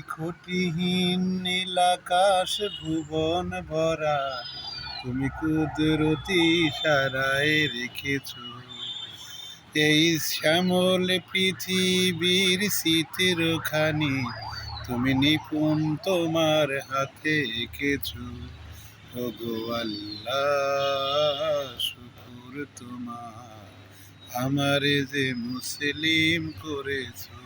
খুঁটিহীন নীলাকাশ ভুবন ভরা। তুমি কুদরতি সারায় রেখেছ। এই শ্যামল পৃথিবীর চিত্রখানি তুমি নিপুণ তোমার হাতে এঁকেছ। ওগো আল্লাহ, শুকুর তোমার। আমারে যে মুসলিম করেছ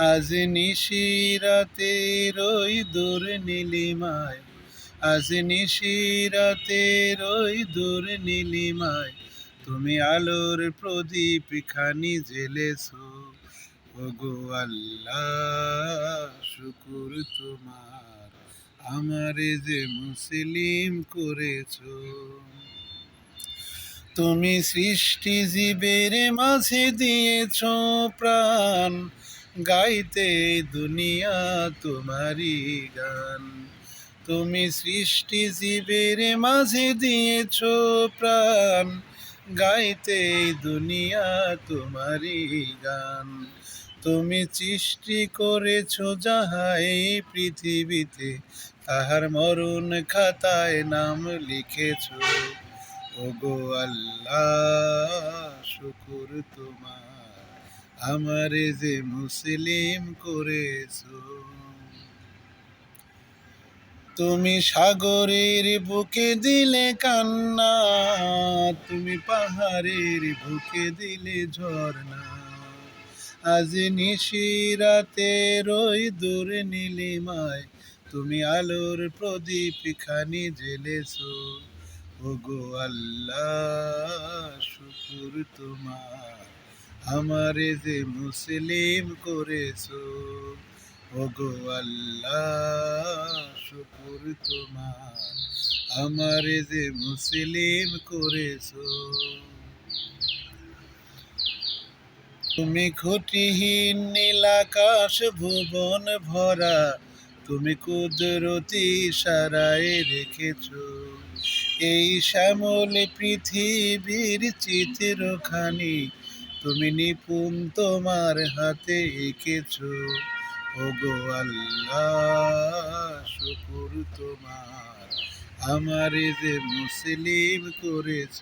আজ নিশিরাতে রই দূর নীলিমায়। আজ নিশিরাতে রই দূর নীলিমায়। তুমি আলোর প্রদীপ খানি জেলেছো ওগো আল্লাহ, শুকুর তোমার। আমারে যে মুসলিম করেছ। তুমি সৃষ্টি জীবের মাঝে দিয়েছ প্রাণ। গাইতে দুনিয়া তোমারই গান। তুমি সৃষ্টি জীবের মাঝে দিয়েছ প্রাণ। গাইতে দুনিয়া তোমারই গান। তুমি সৃষ্টি করেছ যাহাই পৃথিবীতে। তাহার মরণ খাতায় নাম লিখেছ। ওগো আল্লাহ, শুকুর তোমার। আমারে যে মুসলিম করেছ। তুমি সাগরের বুকে দিলে কান্না, তুমি পাহাড়ের বুকে দিলে ঝর্ণা। আজ নিশিরাতে রই দূর নীলিমায়, তুমি আলোর প্রদীপ খানি জেলেছো ওগো আল্লাহ, শুকুর তোমার। আমারে যে মুসলিম করেছ, ওগো আল্লাহ, শুকুর তোমার। আমারে যে মুসলিম করেছ, তুমি খুঁটিহীন নীলাকাশ ভুবন ভরা, তুমি কুদরতি সারায় রেখেছো। এই শ্যামল পৃথিবীর চিত্রখানি তুমি নিপুণ তোমার হাতে এঁকেছো। ওগো আল্লাহ শুকুর তোমার। আমারে যে মুসলিম করেছ।